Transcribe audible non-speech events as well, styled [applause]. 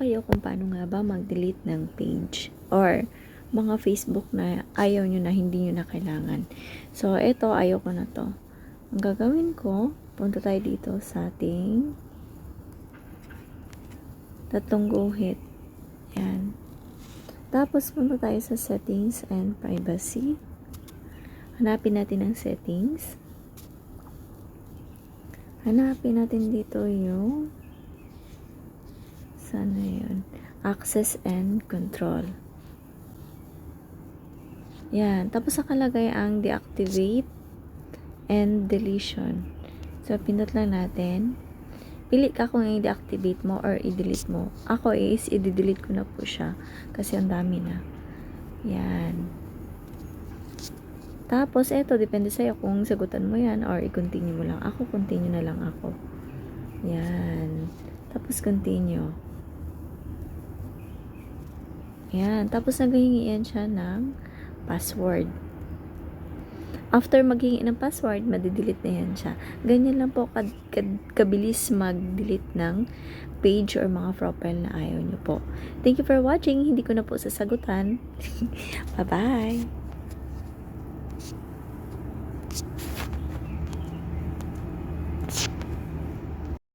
kayo kung paano nga ba mag-delete ng page or mga Facebook na ayaw nyo na, hindi nyo na kailangan. So, ito, ayaw ko na to. Ang gagawin ko, punta tayo dito sa ating tatlong guhit. Yan. Tapos, punta tayo sa settings and privacy. Hanapin natin ang settings. Hanapin natin dito yung sana yun. Access and control. Yan. Tapos nakalagay ang deactivate and deletion. So, pindot lang natin. Pili ka kung i-deactivate mo or i-delete mo. Ako is, i-delete ko na po siya. Kasi ang dami na. Yan. Tapos, eto, depende sa'yo kung sagutan mo yan or i-continue mo lang. Ako, continue na lang ako. Yan. Tapos, continue. Yan. Tapos naghihingi yan siya ng password. After maghingi ng password, madidelete na yan siya. Ganyan lang po kad, kad, kabilis mag-delete ng page or mga profile na ayaw nyo po. Thank you for watching. Hindi ko na po sasagutan. [laughs] Bye-bye! you